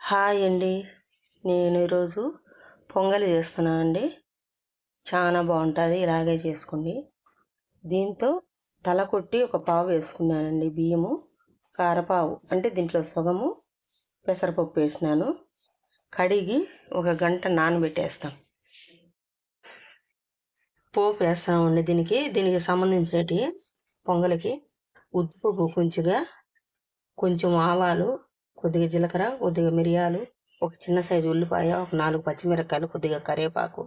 Hi అండి. నేను ఈరోజు పొంగలి చేస్తున్నానండి. చాలా బాగుంటుంది ఇలాగే చేసుకోండి. దీంతో తల కొట్టి ఒక పావు వేసుకున్నానండి బియ్యము కారపావు అంటే దీంట్లో సగము పెసరపప్పు వేసినాను. కడిగి ఒక గంట నానబెట్టేస్తాం. పోపు వేస్తామండి దీనికి. దీనికి సంబంధించినటి పొంగలికి ఉద్దిపప్పు కొంచెంగా కొంచెం ఆవాలు కొద్దిగా జీలకర్ర కొద్దిగా మిరియాలు ఒక చిన్న సైజు ఉల్లిపాయ ఒక నాలుగు పచ్చిమిరపకాయలు కొద్దిగా కరివేపాకు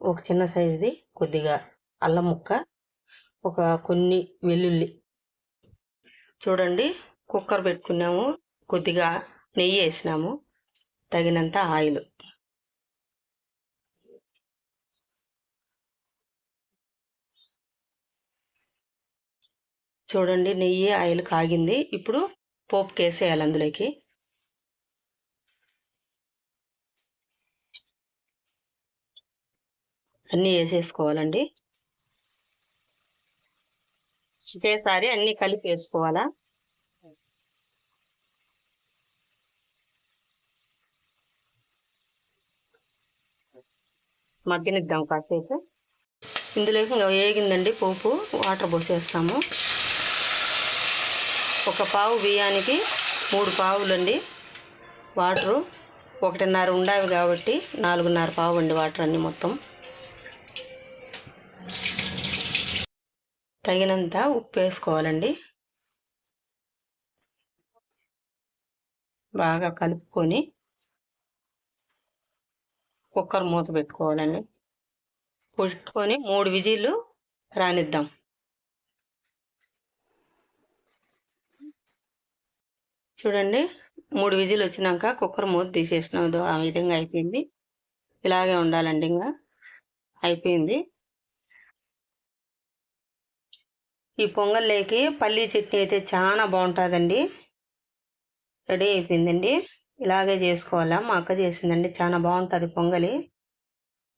ఒక చిన్న సైజుది కొద్దిగా అల్లం ముక్క ఒక కొన్ని వెల్లుల్లి. చూడండి కుక్కర్ పెట్టుకున్నాము కొద్దిగా నెయ్యి వేసినాము తగినంత ఆయిల్. చూడండి నెయ్యి ఆయిల్ కాగింది. ఇప్పుడు పోపుకి వేసేయాలి అందులోకి. అన్నీ వేసేసుకోవాలండి. ఒకేసారి అన్నీ కలిపి వేసుకోవాలా? మగ్గనిద్దాం కాసేపు. ఇందులోకి ఇంకా వేగిందండి పోపు. వాటర్ పోసేస్తాము. ఒక పావు బియ్యానికి మూడు పావులండి వాటరు. ఒకటిన్నర ఉండాలి కాబట్టి నాలుగున్నర పావు అండి వాటర్ అన్ని మొత్తం. తగినంత ఉప్పు వేసుకోవాలండి. బాగా కలుపుకొని కుక్కర్ మూత పెట్టుకోవాలండి. పెట్టుకొని మూడు విజిల్లు రానిద్దాం. చూడండి మూడు విజిల్ వచ్చినాక కుక్కర్ మూత తీసేసినాం. ఆ విధంగా అయిపోయింది. ఇలాగే ఉండాలండి ఇంకా. అయిపోయింది. ఈ పొంగల్లోకి పల్లీ చట్నీ అయితే చాలా బాగుంటుందండి. రెడీ అయిపోయిందండి. ఇలాగే చేసుకోవాలా? మా అక్క చేసిందండి. చాలా బాగుంటుంది పొంగలి.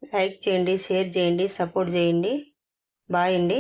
లైక్ చేయండి షేర్ చేయండి సపోర్ట్ చేయండి. బాయ్ అండి.